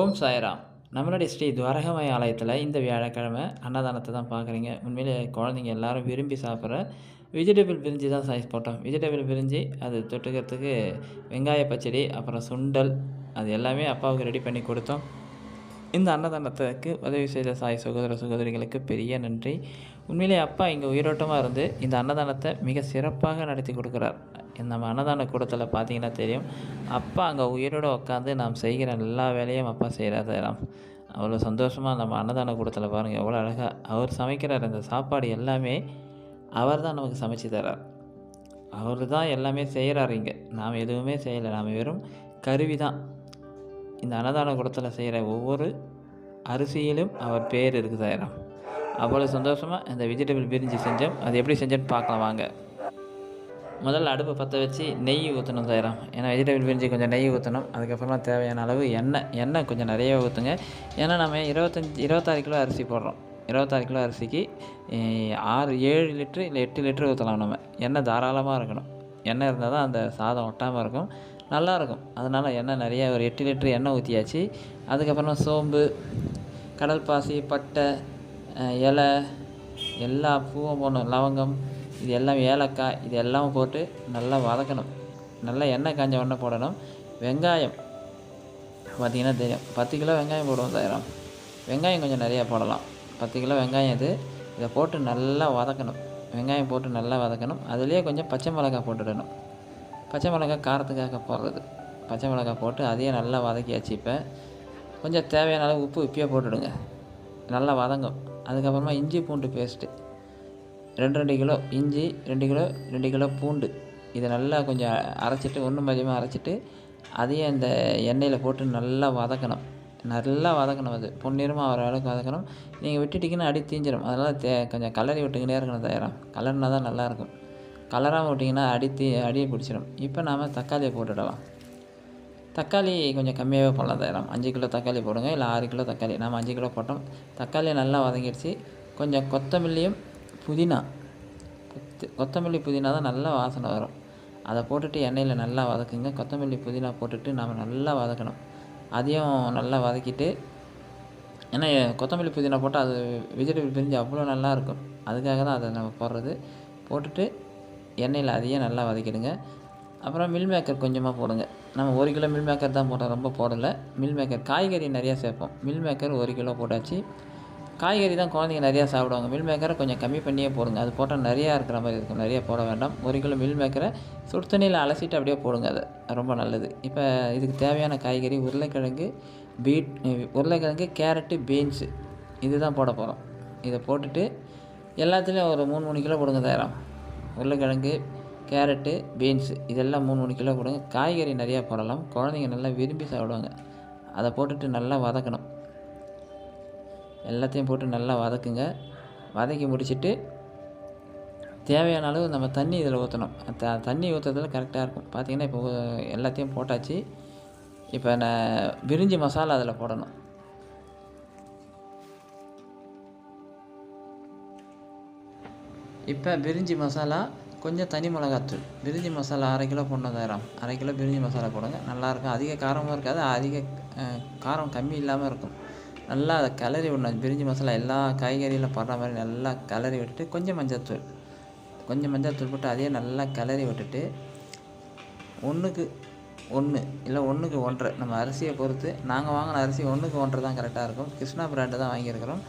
ஓம் சாய்ராம். நம்மளுடைய ஸ்ரீ துவாரகமய ஆலயத்தில் இந்த வியாழக்கிழமை அன்னதானத்தை தான் பார்க்குறீங்க உண்மையிலே குழந்தைங்க எல்லாரும் விரும்பி சாப்பிட்ற வெஜிடபிள் பிரிஞ்சி தான் சைஸ் போட்டோம். வெஜிடபிள் பிரிஞ்சி அது தொட்டுக்கிறதுக்கு வெங்காய பச்சடி அப்புறம் சுண்டல் அது எல்லாமே அப்பாவுக்கு ரெடி பண்ணி கொடுத்தோம். இந்த அன்னதானத்துக்கு உதவி செய்த சாய் சகோதர சகோதரிகளுக்கு பெரிய நன்றி. உண்மையிலே அப்பா இங்கே உயிரோட்டமாக இருந்து இந்த அன்னதானத்தை மிக சிறப்பாக நடத்தி கொடுக்குறார். நம்ம அன்னதான கூடத்தில் பார்த்தீங்கன்னா தெரியும். அப்பா அங்கே உயிரோடு உட்காந்து நாம் செய்கிற எல்லா வேலையும் அப்பா செய்கிறாராம் அவ்வளோ சந்தோஷமாக நம்ம அன்னதான கூடத்தில் பாருங்கள் எவ்வளோ அழகாக அவர் சமைக்கிறார் அந்த சாப்பாடு எல்லாமே அவர் தான் நமக்கு சமைச்சு தர்றார் அவர் தான் எல்லாமே செய்கிறாரு இங்கே. நாம் எதுவுமே செய்யலை. நாம் வெறும் கருவி தான் இந்த அன்னதான கூடத்தில் செய்கிற ஒவ்வொரு அரிசியிலும் அவர் பேர் இருக்குதாயிரம் அவ்வளோ சந்தோஷமாக இந்த வெஜிடபிள் பிரிஞ்சு செஞ்சோம். அது எப்படி செஞ்சோன்னு பார்க்கலாம் வாங்க. முதல்ல அடுப்பை பற்ற வச்சு நெய் ஊற்றணும் தயாரம் ஏன்னா வெஜிடபிள் பிரிஞ்சு கொஞ்சம் நெய் ஊற்றணும் அதுக்கப்புறமா தேவையான அளவு எண்ணெய். எண்ணெய் கொஞ்சம் நிறைய ஊற்றுங்க ஏன்னா நம்ம இருபத்தஞ்சி இருபத்தாறு கிலோ அரிசி போடுறோம். இருபத்தாறு கிலோ அரிசிக்கு ஆறு ஏழு லிட்ரு இல்லை எட்டு லிட்ரு ஊற்றலாம் நம்ம. எண்ணெய் தாராளமாக இருக்கணும். எண்ணெய் இருந்தால் தான் அந்த சாதம் ஒட்டாமல் இருக்கும். நல்லாயிருக்கும். அதனால் எண்ணெய் நிறைய ஒரு எட்டு லிட்டர் எண்ணெய் ஊற்றியாச்சு அதுக்கப்புறமா சோம்பு கடல் பாசி பட்டை இலை எல்லா பூவும் போடணும். லவங்கம் இது எல்லாம் ஏலக்காய் இது எல்லாம் போட்டு நல்லா வதக்கணும். நல்லா எண்ணெய் காஞ்ச உடனே போடணும். வெங்காயம் பார்த்திங்கன்னா தெரியும். பத்து கிலோ வெங்காயம் போடுவோம் தயாரம் வெங்காயம் கொஞ்சம் நிறையா போடலாம். பத்து கிலோ வெங்காயம் இது. இதை போட்டு நல்லா வதக்கணும். வெங்காயம் போட்டு நல்லா வதக்கணும். அதுலேயே கொஞ்சம் பச்சை மிளகாய் போட்டுடணும். பச்சை மிளகாய் காரத்துக்காக போடுறது. பச்சை மிளகாய் போட்டு அதையே நல்லா வதக்கியாச்சு இப்போ கொஞ்சம் தேவையான அளவு உப்பு இப்பயே போட்டுடுங்க. நல்லா வதங்கும். அதுக்கப்புறமா இஞ்சி பூண்டு பேஸ்ட்டு. ரெண்டு ரெண்டு கிலோ இஞ்சி ரெண்டு கிலோ ரெண்டு கிலோ பூண்டு. இதை நல்லா கொஞ்சம் அரைச்சிட்டு ஒன்று மதியமாக அரைச்சிட்டு அதையும் இந்த எண்ணெயில் போட்டு நல்லா வதக்கணும். நல்லா வதக்கணும் அது. பொன்னிறமாக வர அளவுக்கு வதக்கணும். நீங்கள் விட்டுட்டிங்கன்னா அடி தீஞ்சிடும் அதனால் தே கொஞ்சம் கலரி விட்டுக்கிட்டே இருக்கணும் தயாரம் கலர்னா தான் நல்லாயிருக்கும் கலராக விட்டிங்கன்னா அடி அடியை பிடிச்சிடும் இப்போ நாம் தக்காளியை போட்டுடலாம். தக்காளி கொஞ்சம் கம்மியாகவே போடலாம். தயாரம் அஞ்சு கிலோ தக்காளி போடுங்க இல்லை ஆறு கிலோ தக்காளி. நாம் அஞ்சு கிலோ போட்டோம். தக்காளி நல்லா வதங்கிடுச்சு. கொஞ்சம் கொத்தமல்லியும் புதினா கொத்தமல்லி புதினா தான் நல்லா வாசனை வரும். அதை போட்டுட்டு எண்ணெயில் நல்லா வதக்குங்க. கொத்தமல்லி புதினா போட்டுட்டு நாம் நல்லா வதக்கணும். அதையும் நல்லா வதக்கிட்டு ஏன்னா கொத்தமல்லி புதினா போட்டால் அது வெஜிடபிள் பிரிஞ்சு அவ்வளோ நல்லாயிருக்கும் அதுக்காக தான் அதை நம்ம போடுறது. போட்டுட்டு எண்ணெயில் அதையே நல்லா வதக்கிடுங்க. அப்புறம் மில் மேக்கர் கொஞ்சமாக போடுங்க. நம்ம ஒரு கிலோ மில் மேக்கர் தான் போட்டோம் ரொம்ப போடலை. மில் மேக்கர் காய்கறி நிறையா சேர்ப்போம். மில் மேக்கர் ஒரு கிலோ போட்டாச்சு. காய்கறி தான் குழந்தைங்க நிறையா சாப்பிடுவாங்க. மில் மேக்கரை கொஞ்சம் கம்மி பண்ணியே போடுங்க. அது போட்டால் நிறையா இருக்கிற மாதிரி இருக்கும். நிறைய போட வேண்டாம். ஒரு கிலோ மில் மேக்கரை சுடு தண்ணியில் அலசிட்டு அப்படியே போடுங்க அதை. ரொம்ப நல்லது. இப்போ இதுக்கு தேவையான காய்கறி உருளைக்கிழங்கு பீட் உருளைக்கிழங்கு கேரட்டு பீன்ஸு. இதுதான் போட போகிறோம். இதை போட்டுட்டு எல்லாத்துலேயும் ஒரு மூணு மூணு கிலோ போடுங்க தயாரம் உருளைக்கிழங்கு கேரட்டு பீன்ஸு இதெல்லாம் மூணு மூணு கிலோ கொடுங்க. காய்கறி நிறையா போடலாம். குழந்தைங்க நல்லா விரும்பி சாப்பிடுவாங்க. அதை போட்டுட்டு நல்லா வதக்கணும். எல்லாத்தையும் போட்டு நல்லா வதக்குங்க. வதக்கி முடிச்சுட்டு தேவையான அளவு நம்ம தண்ணி இதில் ஊற்றணும் த தண்ணி ஊற்றுறதுல கரெக்டாக இருக்கும். பார்த்தீங்கன்னா இப்போ எல்லாத்தையும் போட்டாச்சு. இப்போ நான் பிரிஞ்சி மசாலா அதில் போடணும். இப்போ பிரிஞ்சி மசாலா கொஞ்சம் தனி மிளகாத்தூள். பிரிஞ்சி மசாலா அரை கிலோ போடணும் அரை கிலோ பிரிஞ்சி மசாலா போடுங்க. நல்லாயிருக்கும் அதிக காரமும் இருக்காது. அதிக காரம் கம்மி இல்லாமல் இருக்கும். நல்லா அதை கிளறி விடணும். பிரிஞ்சி மசாலா எல்லா காய்கறியில் படுற மாதிரி நல்லா கிளறி விட்டுட்டு கொஞ்சம் மஞ்சத்தூள். கொஞ்சம் மஞ்சத்தூள் போட்டு அதையே நல்லா கிளறி விட்டுட்டு ஒன்றுக்கு ஒன்று இல்லை ஒன்றுக்கு ஒன்றரை நம்ம அரிசியை பொறுத்து நாங்கள் வாங்கின அரிசி ஒன்றுக்கு ஒன்றரை தான் கரெக்டாக இருக்கும். கிருஷ்ணா பிராண்டு தான் வாங்கியிருக்கிறோம்.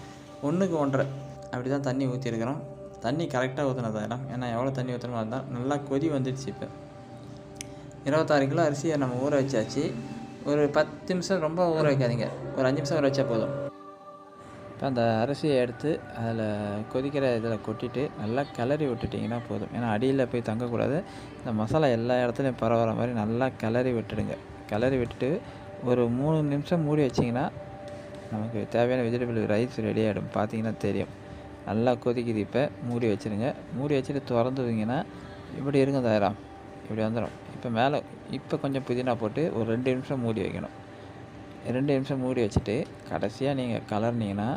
ஒன்றுக்கு ஒன்றரை அப்படி தான் தண்ணி ஊற்றிருக்கிறோம் தண்ணி கரெக்டாக ஊற்றினதா இடம்? ஏன்னா எவ்வளோ தண்ணி ஊற்றணுமோ அதுதான். நல்லா கொதி வந்துடுச்சு இப்போ. இருபத்தாறு கிலோ அரிசியை நம்ம ஊற வச்சாச்சு. ஒரு பத்து நிமிஷம் ரொம்ப ஊற வைக்காதீங்க. ஒரு அஞ்சு நிமிஷம் ஊற வச்சா போதும். இப்போ அந்த அரிசியை எடுத்து அதில் கொதிக்கிற இதில் கொட்டிட்டு நல்லா கிளறி விட்டுட்டிங்கன்னா போதும். ஏன்னா அடியில் போய் தங்கக்கூடாது. இந்த மசாலா எல்லா இடத்துலையும் பரவுற மாதிரி நல்லா கிளறி விட்டுடுங்க. கிளறி விட்டுட்டு ஒரு மூணு நிமிஷம் மூடி வச்சிங்கன்னா நமக்கு தேவையான வெஜிடபிள் ரைஸ் ரெடி ஆகிடும் பார்த்தீங்கன்னா தெரியும். நல்லா கொதிக்குது இப்போ. மூடி வச்சுருங்க. மூடி வச்சுட்டு திறந்துவிங்கன்னா இப்படி இருங்க தயாராம் இப்படி வந்துடும். இப்போ மேலே இப்போ கொஞ்சம் புதினா போட்டு ஒரு ரெண்டு நிமிஷம் மூடி வைக்கணும். ரெண்டு நிமிஷம் மூடி வச்சுட்டு கடைசியாக நீங்கள் கலர்னீங்கன்னா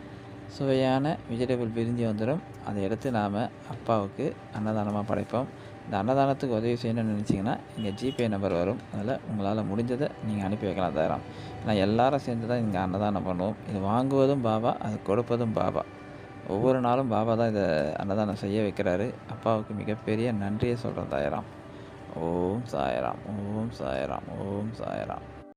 சுவையான வெஜிடபிள் பிரிஞ்சு வந்துடும். அதை எடுத்து நாம் அப்பாவுக்கு அன்னதானமாக படைப்போம். இந்த அன்னதானத்துக்கு உதவி செய்யணும்னு நினச்சிங்கன்னா இங்கே ஜிபே நம்பர் வரும். அதில் உங்களால் முடிஞ்சதை நீங்கள் அனுப்பி வைக்கலாம் தாயிரம் நான் எல்லாரும் சேர்ந்து தான் இங்கே அன்னதானம் பண்ணுவோம். இது வாங்குவதும் பாபா அது கொடுப்பதும் பாபா. ஒவ்வொரு நாளும் பாபா தான் இதை அன்னதானம் செய்ய வைக்கிறாரு. அப்பாவுக்கு மிகப்பெரிய நன்றியை சொல்கிறேன் தாயிரம். ஓம் சாயராம் ஓம் சாயராம் ஓம் சாயராம்.